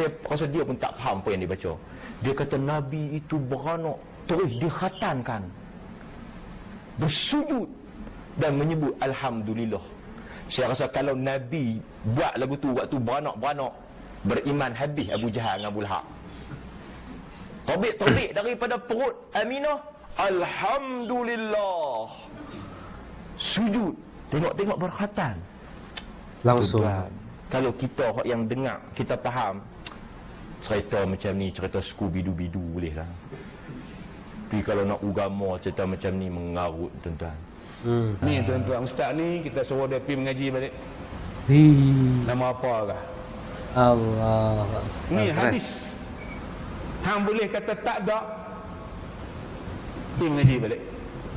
Saya rasa dia pun tak faham apa yang dia baca. Dia kata Nabi itu beranak terus dikhatankan. Bersujud dan menyebut Alhamdulillah. Saya rasa kalau Nabi buat lagu tu waktu beranak-beranak beriman habis Abu Jahal dengan Abu Lahab. Tobik-tobik daripada perut Aminah Alhamdulillah Sujud Tengok-tengok berkhatan Langsung. Tuan, Kalau kita yang dengar Kita faham Cerita macam ni Cerita Scooby-Doo-Bidu boleh lah Tapi kalau nak ugama Cerita macam ni mengarut tuan-tuan Hmm. Ni tuan-tuan ustaz ni kita suruh dia pergi mengaji balik. Hi. Nama apa kah? Allah. Ni Keren. hadis. Hang boleh kata tak ada. Pergi mengaji balik.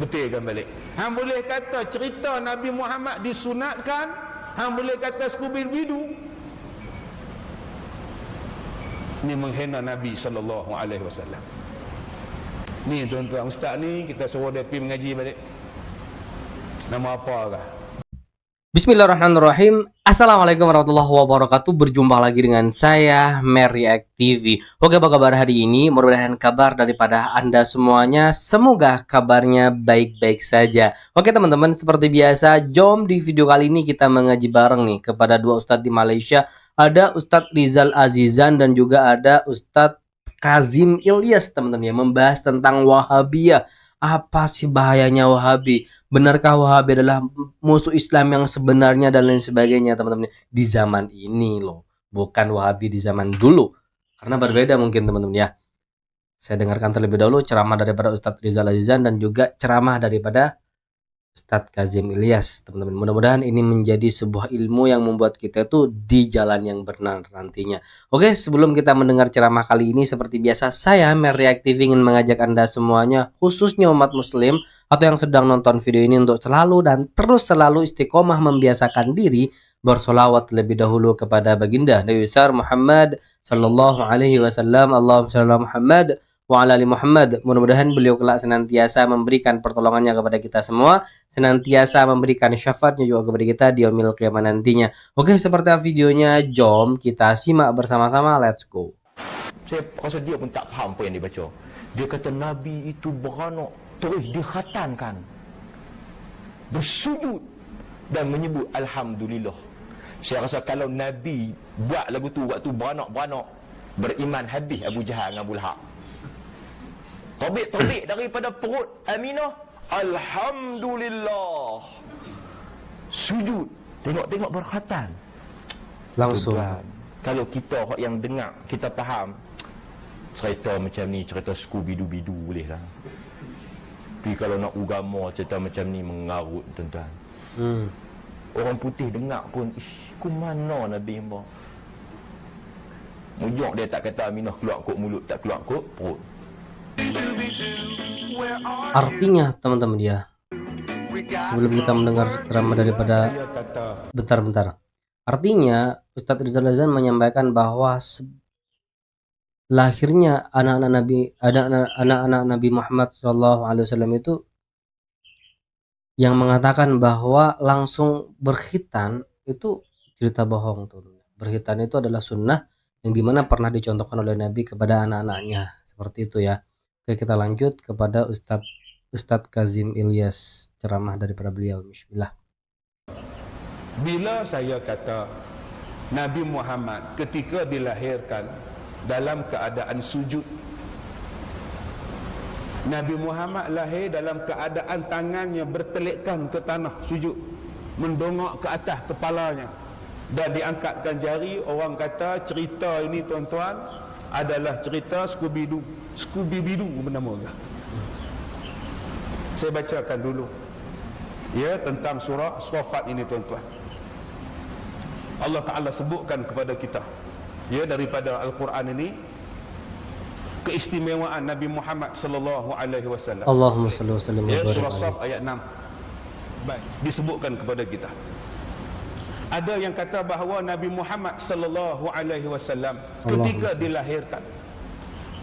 Betulkan balik. Hang boleh kata cerita Nabi Muhammad disunatkan. Hang boleh kata Scooby Doo. Ni menghina Nabi sallallahu alaihi wasallam. Ni tuan-tuan ustaz ni kita suruh dia pergi mengaji balik. Nama apa kah? Bismillahirrahmanirrahim Assalamualaikum warahmatullahi wabarakatuh Berjumpa lagi dengan saya Meriak TV Oke apa kabar hari ini Mudah-mudahan kabar daripada anda semuanya Semoga kabarnya baik-baik saja Oke teman-teman seperti biasa Jom di video kali ini kita mengaji bareng nih Kepada dua ustadz di Malaysia Ada Ustadz Rizal Azizan Dan juga ada Ustadz Kazim Ilyas teman-teman ya Membahas tentang Wahabiyah. Apa sih bahayanya Wahabi? Benarkah Wahabi adalah musuh Islam yang sebenarnya dan lain sebagainya teman-teman? Di zaman ini loh bukan Wahabi di zaman dulu. Karena berbeda mungkin teman-teman ya. Saya dengarkan terlebih dahulu ceramah daripada Ustadz Rizal Azizan dan juga ceramah daripada Ustadz Kazim Ilyas teman-teman. Mudah-mudahan ini menjadi sebuah ilmu yang membuat kita itu di jalan yang benar nantinya. Oke sebelum kita mendengar ceramah kali ini seperti biasa saya Meriak TV ingin mengajak anda semuanya khususnya umat muslim atau yang sedang nonton video ini untuk selalu dan terus selalu istiqomah membiasakan diri bersolawat lebih dahulu kepada baginda Nabi besar Muhammad sallallahu alaihi wasallam. Allahumma Muhammad wa ala ali Muhammad. Mudah-mudahan beliau kelak senantiasa memberikan pertolongannya kepada kita semua senantiasa memberikan syafaatnya juga kepada kita di yaumil qiyamah nantinya. Oke seperti videonya jom kita simak bersama-sama. Let's go. Saya rasa dia pun tak faham apa yang dia baca Dia kata Nabi itu beranak Terus dikhatankan. Bersujud Dan menyebut Alhamdulillah. Saya rasa kalau Nabi Buat lagu tu waktu beranak-beranak Beriman habis Abu Jahal dengan Abu Lahab Tobik-tobik daripada perut Aminah Alhamdulillah. Sujud. Tengok-tengok berkhatan langsung. Tuan, Kalau kita yang dengar Kita faham Cerita macam ni Cerita Scooby-Doo-Bidu boleh lah. Tapi kalau nak ugama Cerita macam ni mengarut tuan-tuan. Hmm. Orang putih dengar pun Ish, ku mana Nabi Mujok dia tak kata Aminah keluar kot mulut Tak keluar kot perut artinya teman-teman ya sebelum kita mendengar ceramah daripada bentar-bentar. Artinya Ustadz Rizal Azan menyampaikan bahwa lahirnya anak-anak Nabi anak-anak Nabi Muhammad SAW itu yang mengatakan bahwa langsung berkhitan itu cerita bohong tuh berkhitan itu adalah sunnah yang di mana pernah dicontohkan oleh Nabi kepada anak-anaknya seperti itu ya oke kita lanjut kepada Ustadz Ustadz Kazim Ilyas ceramah daripada beliau. Bismillah. Bila saya kata Nabi Muhammad ketika dilahirkan dalam keadaan sujud Nabi Muhammad lahir dalam keadaan tangannya bertelikkan ke tanah sujud mendongak ke atas kepalanya. Dan diangkatkan jari orang kata cerita ini tuan-tuan adalah cerita Scooby-Doo Scooby-Doo bernama dia saya bacakan dulu. Ya tentang surah Sofat ini tuan-tuan. Allah Ta'ala sebutkan kepada kita ya daripada Al-Quran ini keistimewaan Nabi Muhammad sallallahu alaihi wasallam. Allahumma salli wa sallim ya surah. Saf ayat 6 baik disebutkan kepada kita ada yang kata bahawa Nabi Muhammad sallallahu alaihi wasallam ketika Allahumma dilahirkan.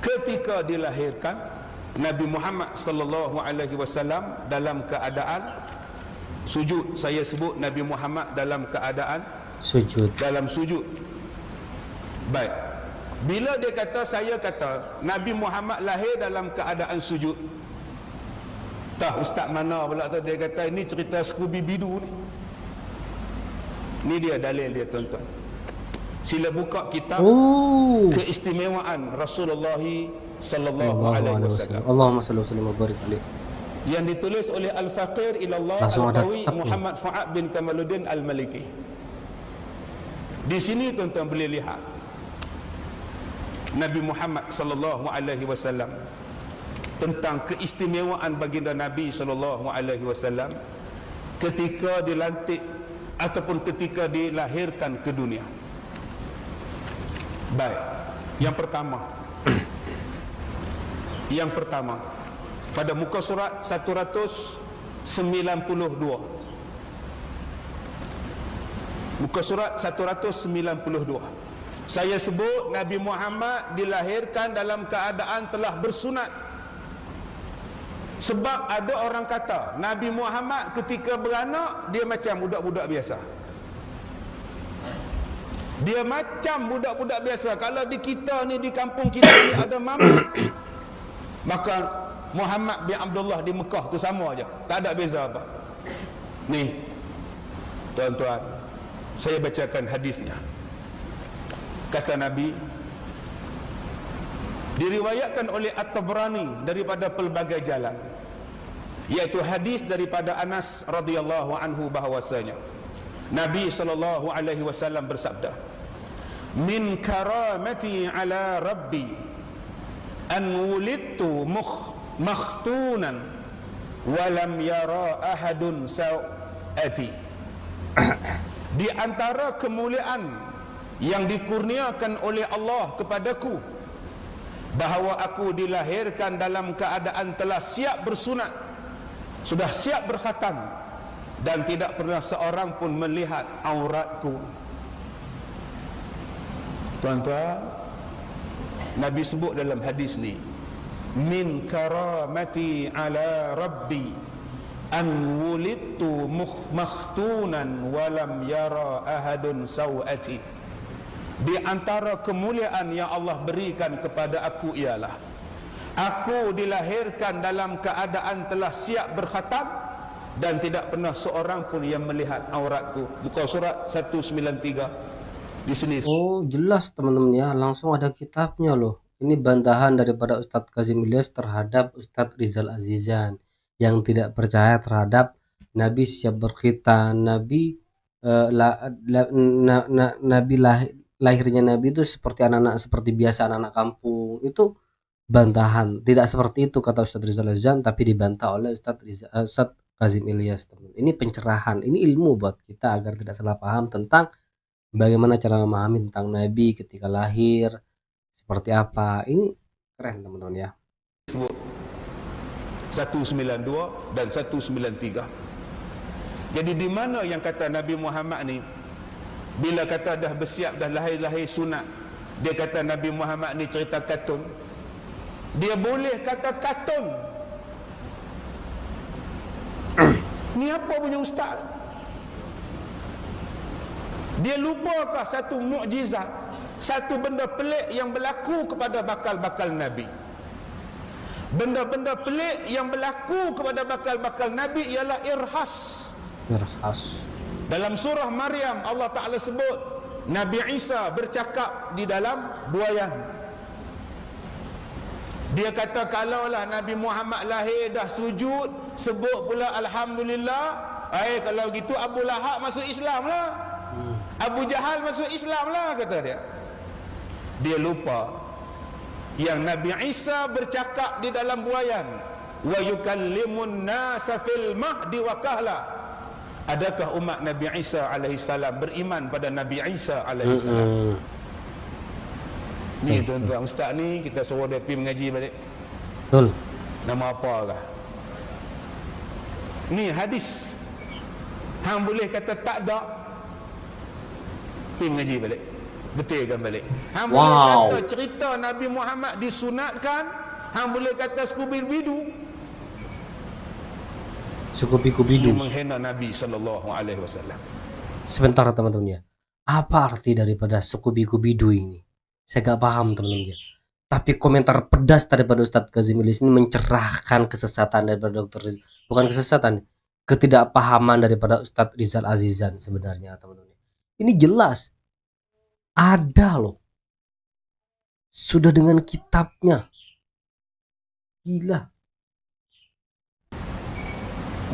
Ketika dilahirkan Nabi Muhammad sallallahu alaihi wasallam dalam keadaan sujud. Saya sebut Nabi Muhammad dalam keadaan sujud. dalam sujud. Baik. Bila dia kata saya kata Nabi Muhammad lahir dalam keadaan sujud. Tah ustaz mana pula tu dia kata ini cerita Scooby Bidu ni. Ni dia dalil dia tuan-tuan. Sila buka kitab Oh. keistimewaan Rasulullah sallallahu Allahu alaihi wasallam. Allahumma salli wa sallim wa barik alaihi. yang ditulis oleh Al-Faqir ila Allah Langsung ada Al-Qawi kitabnya. Muhammad Fuad bin Kamaluddin Al-Maliki. Di sini tuan-tuan boleh lihat Nabi Muhammad sallallahu alaihi wasallam tentang keistimewaan baginda Nabi sallallahu alaihi wasallam ketika dilantik ataupun ketika dilahirkan ke dunia. Baik. Yang pertama. Yang pertama. Pada muka surat 192. Muka surat 192. Saya sebut Nabi Muhammad dilahirkan dalam keadaan telah bersunat. Sebab ada orang kata Nabi Muhammad ketika beranak dia macam budak-budak biasa. Dia macam budak-budak biasa. Kalau di kita ni di kampung kita ni ada mama maka Muhammad bin Abdullah di Mekah tu sama aja. Tak ada beza apa. Ni tuan-tuan, saya bacakan hadisnya. Kata Nabi diriwayatkan oleh At-Tabrani daripada pelbagai jalan iaitu hadis daripada Anas radhiyallahu anhu bahwasanya Nabi sallallahu alaihi wasallam bersabda min karamati ala rabbi an wulidtu mukh makhtunan wa lam yara ahadun sa'ati. Di antara kemuliaan yang dikurniakan oleh Allah kepadaku bahawa aku dilahirkan dalam keadaan telah siap bersunat sudah siap berkhatam. Dan tidak pernah seorang pun melihat auratku. Tuan-tuan Nabi sebut dalam hadis ni min karamati ala rabbi an wulidtu mukh- makhtunan walam yara ahadun sawati. Di antara kemuliaan yang Allah berikan kepada aku ialah aku dilahirkan dalam keadaan telah siap berkhatam dan tidak pernah seorang pun yang melihat auratku buka surat 193 di sini Oh, jelas teman-teman ya. Langsung ada kitabnya loh. Ini bantahan daripada Ustadz Kazim Ilyas terhadap Ustadz Rizal Azizan yang tidak percaya terhadap Nabi siap berkhitan, Nabi eh, la- la- na- na- Nabi lahir, lahirnya Nabi itu seperti anak-anak seperti biasa anak-anak kampung. Itu bantahan. Tidak seperti itu kata Ustadz Rizal Azizan tapi dibantah oleh Ustadz Rizal, eh, Ustadz Kazim Ilyas teman. Ini pencerahan, ini ilmu buat kita agar tidak salah paham tentang bagaimana cara memahami tentang Nabi ketika lahir seperti apa. Ini keren teman-teman ya. Sebut 192 dan 193 jadi di mana yang kata Nabi Muhammad ni? Bila kata dah bersiap dah lahir-lahir sunat dia kata Nabi Muhammad ni cerita katun dia boleh kata katun ni apa punya ustaz dia lupakah satu mukjizat satu benda pelik yang berlaku kepada bakal-bakal Nabi Benda-benda pelik yang berlaku kepada bakal-bakal Nabi ialah irhas. irhas Dalam surah Maryam Allah Ta'ala sebut Nabi Isa bercakap di dalam buayan. Dia kata kalaulah Nabi Muhammad lahir dah sujud sebut pula Alhamdulillah. Eh kalau gitu Abu Lahab masuk Islam lah. Abu Jahal masuk Islam lah kata dia. Dia lupa yang Nabi Isa bercakap di dalam buayan wa yukallimun nasa fil mahdi wa kahla. Adakah umat Nabi Isa alaihi salam beriman pada Nabi Isa alaihi salam Hmm. Ni tuan-tuan ustaz ni kita suruh dia pergi mengaji balik. Betul. Nama apa kah? Ni hadis. Hang boleh kata tak ada pergi mengaji balik. Betulkan balik. Hang boleh Wow. kata cerita Nabi Muhammad disunatkan hang boleh kata Scooby Bidu ini bidu menghina Nabi sallallahu alaihi wasallam. Sebentar teman-teman ya. Apa arti daripada suku biku bidu ini Saya gak paham teman-teman ya. Tapi komentar pedas daripada Ustadz Kazim Ilyas ini mencerahkan kesesatan daripada. Rizal. Bukan kesesatan, ketidakpahaman daripada Ustadz Rizal Azizan sebenarnya teman-teman. Ini jelas. Ada loh. Sudah dengan kitabnya. Gila.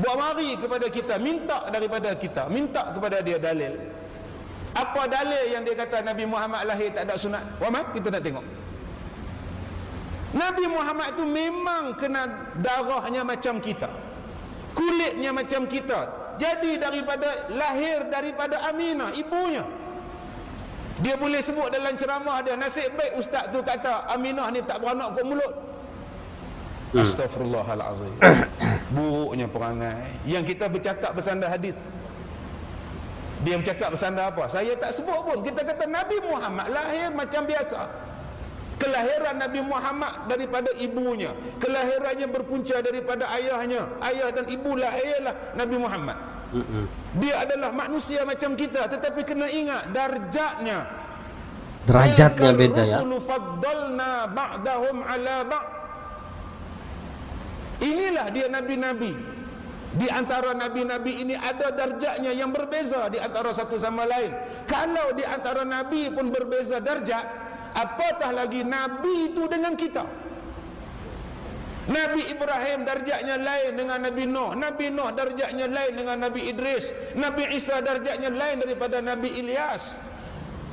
Buat mari kepada kita, minta daripada kita, minta kepada dia dalil. Apa dalil yang dia kata Nabi Muhammad lahir tak ada sunat? Wama, kita nak tengok. Nabi Muhammad itu memang kena darahnya macam kita. Kulitnya macam kita. Jadi daripada lahir daripada Aminah, ibunya. Dia boleh sebut dalam ceramah dia, nasib baik ustaz tu kata Aminah ni tak beranak kau mulut. Hmm. Astaghfirullahalazim. Buruknya perangai. Yang kita bercakap bersandar hadis. Dia bercakap bersandar apa? Saya tak sebut pun. Kita kata Nabi Muhammad lahir macam biasa. Kelahiran Nabi Muhammad daripada ibunya. Kelahirannya berpunca daripada ayahnya. Ayah dan ibu lahirlah Nabi Muhammad. Dia adalah manusia macam kita tetapi kena ingat darjatnya. Derajatnya beda ya. faddalna ba'dahum ala ba' Inilah dia nabi-nabi. Di antara nabi-nabi ini ada darjatnya yang berbeza di antara satu sama lain. Kalau di antara nabi pun berbeza darjat, apatah lagi nabi itu dengan kita. Nabi Ibrahim darjatnya lain dengan Nabi Nuh. Nabi Nuh darjatnya lain dengan Nabi Idris. Nabi Isa darjatnya lain daripada Nabi Ilyas.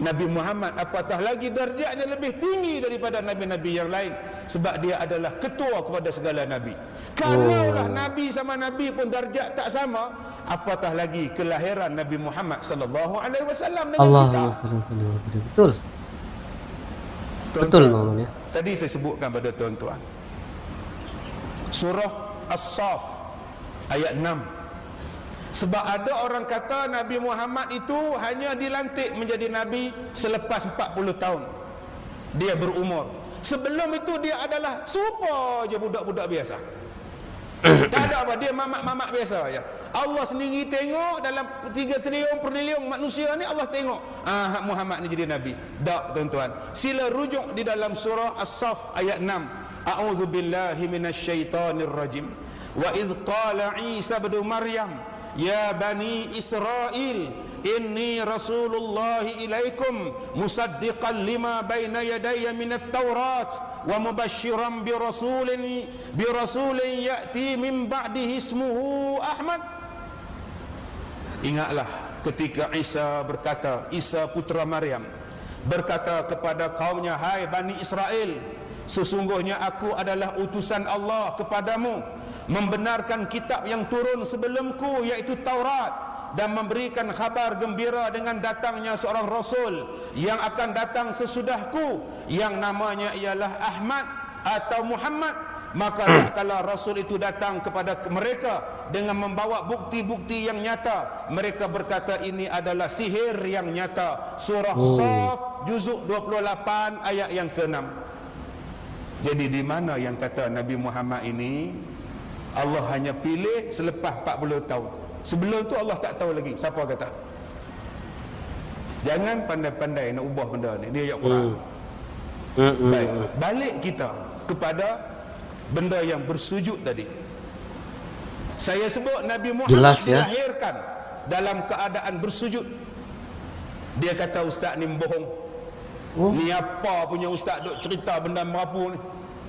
Nabi Muhammad apatah lagi darjatnya lebih tinggi daripada nabi-nabi yang lain sebab dia adalah ketua kepada segala nabi. Kalaulah Oh. nabi sama nabi pun darjat tak sama, apatah lagi kelahiran Nabi Muhammad sallallahu alaihi wasallam dengan Allahumma kita. salli wa sallim wa barik. Betul. Tuan-tuan, Betul teman-teman ya. Tadi saya sebutkan pada tuan-tuan. Surah As-Saf ayat 6. Sebab ada orang kata Nabi Muhammad itu hanya dilantik menjadi nabi selepas 40 tahun. Dia berumur. Sebelum itu dia adalah serupa je budak-budak biasa. tak ada apa dia mamak-mamak biasa je. Allah sendiri tengok dalam 3 trilion per trilion manusia ni Allah tengok ah Muhammad ni jadi nabi. Tak tuan-tuan. Sila rujuk di dalam surah As-Saff ayat 6. A'udzu billahi minasyaitonir rajim. Wa idz qala Isa bin Maryam Ya Bani Israel Inni Rasulullah ilaikum Musaddiqan lima baina yadaya minat Taurat Wa mubashiran bi rasulin Bi rasulin ya'ti min ba'dihi ismuhu Ahmad. Ingatlah ketika Isa berkata Isa putra Maryam Berkata kepada kaumnya Hai Bani Israel Sesungguhnya aku adalah utusan Allah kepadamu Membenarkan kitab yang turun sebelumku Iaitu Taurat dan memberikan khabar gembira dengan datangnya seorang rasul yang akan datang sesudahku yang namanya ialah Ahmad atau Muhammad. Maka kala rasul itu datang kepada mereka dengan membawa bukti-bukti yang nyata mereka berkata ini adalah sihir yang nyata. Surah Oh. Saf juzuk 28 ayat yang ke-6 jadi di mana yang kata Nabi Muhammad ini Allah hanya pilih selepas 40 tahun sebelum tu Allah tak tahu lagi siapa kata jangan pandai-pandai nak ubah benda ni dia ayat Quran Hmm. Hmm, hmm, Baik, balik kita kepada benda yang bersujud tadi. Saya sebut Nabi Muhammad Jelas, ya. dilahirkan dalam keadaan bersujud. Dia kata ustaz ni bohong. Oh. Ni apa punya ustaz duk cerita benda merapu ni?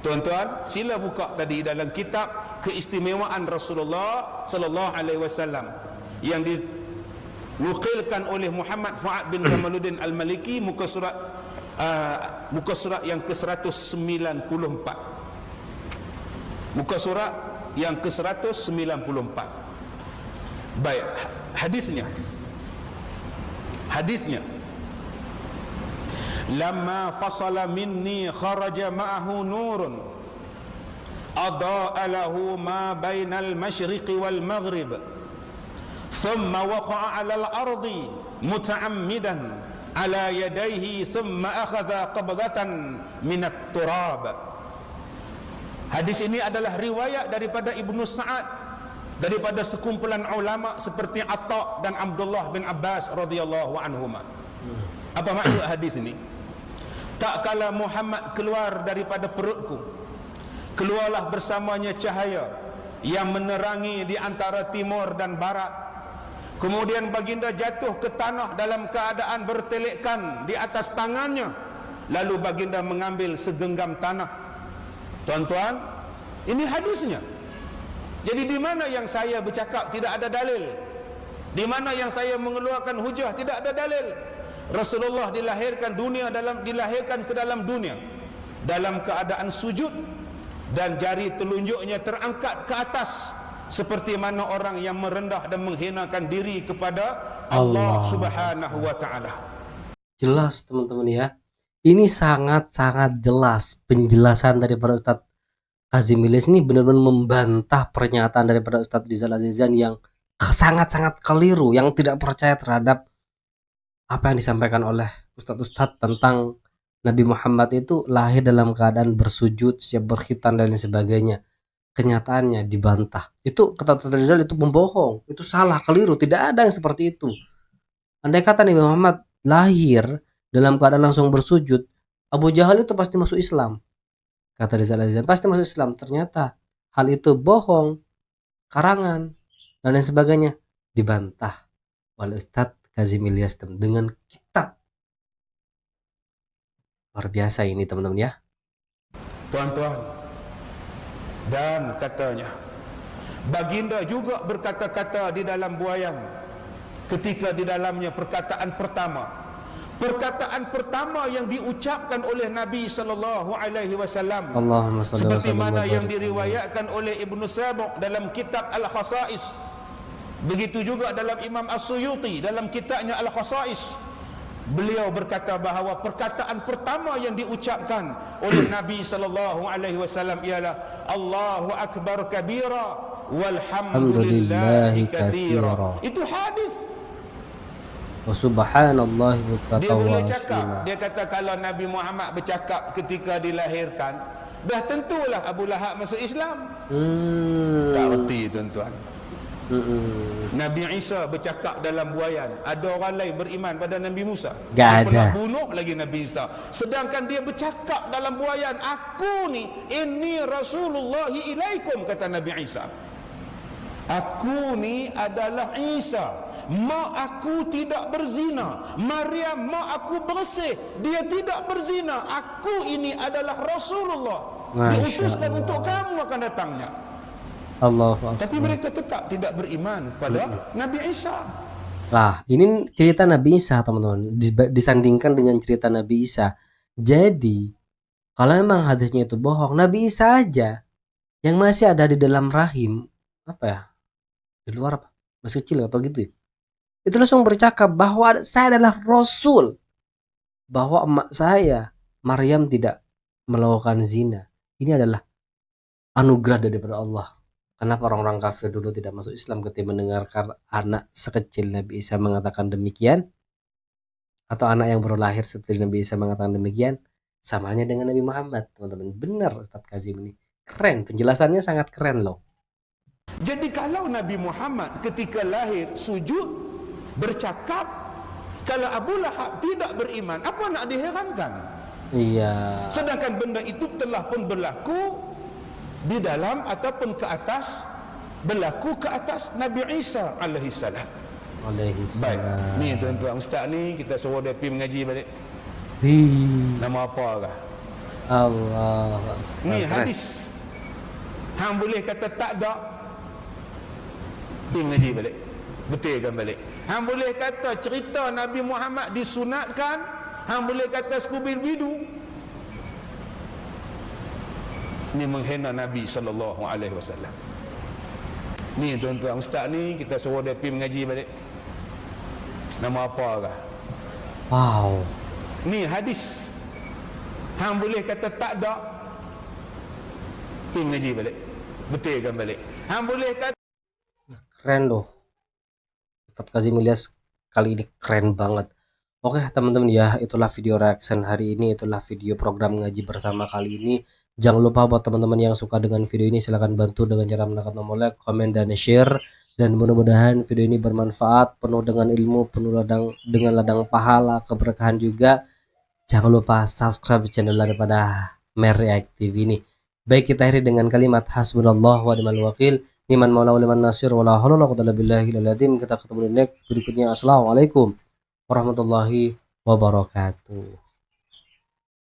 Tuan-tuan, sila buka tadi dalam kitab keistimewaan Rasulullah sallallahu alaihi wasallam yang dinukilkan oleh Muhammad Fuad bin Jamaluddin Al-Maliki muka surat uh, muka surat yang ke-194. Muka surat yang ke-194. Baik, hadisnya. Hadisnya lama fasala minni kharaja ma'ahu nurun. Adaa lahu ma bainal masyriq wal maghrib. Thumma waqa'a al ardi, muta'ammidan 'ala yadayhi thumma akhadha qabdatan min at-turab hadis ini adalah riwayat daripada ibnu sa'ad daripada sekumpulan ulama seperti atta dan abdullah bin abbas radhiyallahu anhuma. Apa maksud hadis ini? Tak kala Muhammad keluar daripada perutku. Keluarlah bersamanya cahaya Yang menerangi di antara timur dan barat. Kemudian baginda jatuh ke tanah dalam keadaan bertelekkan di atas tangannya. Lalu baginda mengambil segenggam tanah. Tuan-tuan Ini hadisnya. Jadi di mana yang saya bercakap tidak ada dalil. Di mana yang saya mengeluarkan hujah tidak ada dalil Rasulullah dilahirkan dunia dalam dilahirkan ke dalam dunia dalam keadaan sujud dan jari telunjuknya terangkat ke atas seperti mana orang yang merendah dan menghinakan diri kepada Allah, Allah. Subhanahu wa taala. Jelas teman-teman ya. Ini sangat-sangat jelas penjelasan daripada Ustadz Kazim Ilyas ini benar-benar membantah pernyataan daripada Ustadz Rizal Azizan yang sangat-sangat keliru, yang tidak percaya terhadap apa yang disampaikan oleh Ustadz-Ustadz tentang Nabi Muhammad itu lahir dalam keadaan bersujud, siap berkhitan dan sebagainya. Kenyataannya dibantah. Itu kata Ustadz Rizal itu pembohong, itu salah, keliru, tidak ada yang seperti itu. Andai kata Nabi Muhammad lahir dalam keadaan langsung bersujud, Abu Jahal itu pasti masuk Islam. Kata Rizal Azizan, pasti masuk Islam. Ternyata hal itu bohong, karangan, dan lain sebagainya. Dibantah oleh Ustadz Kazim Ilyas tem- dengan kitab. Luar biasa ini teman-teman ya. Tuan-tuan dan katanya baginda juga berkata-kata di dalam buayan ketika di dalamnya perkataan pertama perkataan pertama yang diucapkan oleh Nabi sallallahu alaihi wasallam Allahumma salli wa seperti sallim wa mana yang diriwayatkan oleh Ibnu Sabuq dalam kitab Al-Khasais begitu juga dalam Imam As-Suyuti dalam kitabnya Al-Khasais. Beliau berkata bahawa perkataan pertama yang diucapkan oleh Nabi sallallahu alaihi wasallam ialah Allahu akbar kabira walhamdulillahi katsira itu hadis. Wa subhanallah dia boleh cakap. dia kata kalau Nabi Muhammad bercakap ketika dilahirkan dah tentulah Abu Lahab masuk Islam. Hmm. tak reti tuan-tuan Mm-mm. Nabi Isa bercakap dalam buayan. Ada orang lain beriman pada Nabi Musa. Gak Dia pernah bunuh lagi Nabi Isa. Sedangkan dia bercakap dalam buayan Aku ni Ini Rasulullah ilaikum Kata Nabi Isa. Aku ni adalah Isa. Mak aku tidak berzina. Maryam mak aku bersih. Dia tidak berzina. Aku ini adalah Rasulullah. Diutuskan untuk kamu akan datangnya Allahu Tapi mereka tetap tidak beriman pada Nabi Isa Lah, ini cerita Nabi Isa, teman-teman. Dis- Disandingkan dengan cerita Nabi Isa. Jadi, kalau memang hadisnya itu bohong, Nabi Isa aja yang masih ada di dalam rahim, apa ya? Di luar apa? Masih kecil atau gitu ya? Itu langsung bercakap bahwa saya adalah Rasul. Bahwa emak saya, Maryam tidak melakukan zina. Ini adalah anugerah daripada Allah. Kenapa orang-orang kafir dulu tidak masuk Islam ketika mendengarkan anak sekecil Nabi Isa mengatakan demikian? Atau anak yang baru lahir seperti Nabi Isa mengatakan demikian? Sama halnya dengan Nabi Muhammad, teman-teman. Benar Ustadz Kazim ini. Keren, penjelasannya sangat keren loh. Jadi kalau Nabi Muhammad ketika lahir sujud bercakap kalau Abu Lahab tidak beriman apa nak diherankan Iya. sedangkan benda itu telah pun berlaku di dalam ataupun ke atas berlaku ke atas Nabi Isa alaihi salam. Alaihi baik. salam. ni tuan-tuan ustaz ni kita suruh dia pergi mengaji balik. Hii, nama apa kah? Allah. ni hadis. Hang boleh kata tak ada pergi mengaji balik. Betulkan balik. Hang boleh kata cerita Nabi Muhammad disunatkan hang boleh kata skubil bidu ni menghina Nabi sallallahu alaihi wasallam ni tuan-tuan ustaz ni kita suruh dia pergi mengaji balik nama apa kah Wow. Ni hadis. Hang boleh kata tak ada. Pergi mengaji balik. Betulkan balik. Hang boleh kata Keren loh. Ustadz Kazim Ilyas kali ini keren banget. Oke teman-teman ya itulah video reaction hari ini itulah video program ngaji bersama kali ini. Jangan lupa buat teman-teman yang suka dengan video ini silahkan bantu dengan cara menekan tombol like, komen dan share dan mudah-mudahan video ini bermanfaat penuh dengan ilmu penuh ladang dengan ladang pahala keberkahan juga jangan lupa subscribe channel daripada Mer React TV ini. Baik kita akhiri dengan kalimat hasbunallah wa ni'mal wakil. Niman maula wa nasir wa la wa quwwata Kita ketemu di next berikutnya. Assalamualaikum warahmatullahi wabarakatuh.